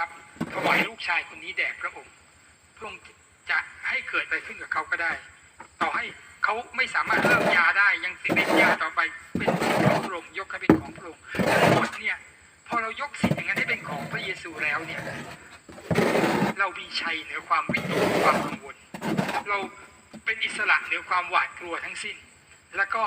ครับถวายลูกชายคนนี้แด่พระองค์พระองค์จะให้เกิดอะไรขึ้นกับเขาก็ได้ ต่อให้เขาไม่สามารถเลิกยาได้ยังติดเป็นยาต่อไปเป็นของพระองค์ยกให้เป็นของพระองค์ทั้งหมดเนี่ยพอเรายกสิ่งอย่างนั้นให้เป็นของพระเยซูแล้วเนี่ยเรามีชัยเหนือความวิตกความกังวลเราเป็นอิสระเหนือความหวาดกลัวทั้งสิ้น แล้วก็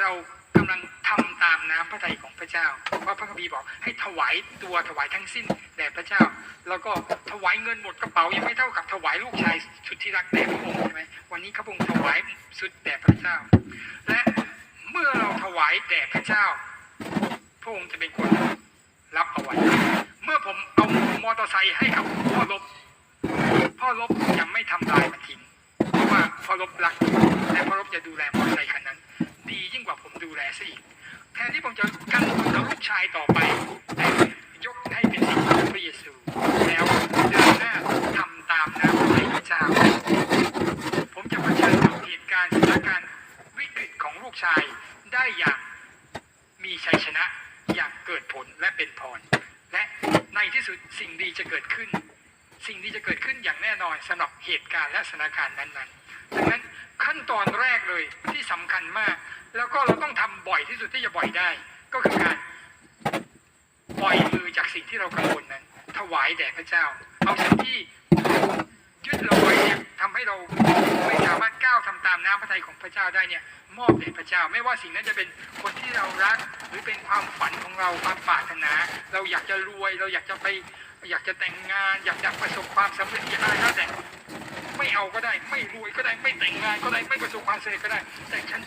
เรา กำลังทำตามน้ำพระทัยของพระเจ้าเพราะพระคัมภีร์บอกให้ถวายตัวถวายทั้งสิ้นแด่พระเจ้า แล้วก็ถวายเงินหมดกระเป๋ายังไม่เท่ากับถวายลูกชายสุดที่รักแด่พระองค์ใช่ไหมวันนี้ข้าพระองค์ถวายสุดแด่พระเจ้า และเมื่อเราถวายแด่พระเจ้า พระองค์จะเป็นคนรับเอาไว้ เมื่อผมเอามอเตอร์ไซค์ให้กับพ่อลบ พ่อลบยังไม่ทำลายมันทิ้งเพราะว่าพ่อลบรักและพ่อลบจะดูแล ชายต่อไปแต่ยกให้เป็นสิ่งของพระเยซู แล้วเดินหน้าทำตามน้ำพระพระเจ้าผมจะเผชิญกับเหตุการณ์สถานการณ์วิกฤตของลูกชายได้อย่างมีชัยชนะอย่างเกิดผลและเป็นพร และในที่สุดสิ่งดีจะเกิดขึ้น สิ่งดีจะเกิดขึ้นอย่างแน่นอนสำหรับเหตุการณ์และสถานการณ์นั้นๆดังนั้นขั้นตอนแรกเลยที่สำคัญมาก แล้วก็เราต้องทำบ่อยที่สุดที่จะบ่อยได้ ก็คือการปล่อยมือจากสิ่ง ที่เรากังวลนั้น ถวายแด่พระเจ้า เอาสิ่งที่ยึดเราไว้เนี่ยทำให้เราไม่สามารถก้าวทำตามน้ำพระทัยของพระเจ้าได้เนี่ย มอบแด่พระเจ้า ไม่ว่าสิ่งนั้นจะเป็นคนที่เรารัก หรือเป็นความฝันของเราความปรารถนา เราอยากจะรวย เราอยากจะไป อยากจะแต่งงาน อยากจะประสบความสำเร็จอย่ไรก็แต่ไม่เอาก็ได้ ไม่รวยก็ได้ ไม่แต่งงานก็ได้ ไม่ประสบความสำเร็จก็ได้ แต่ฉัน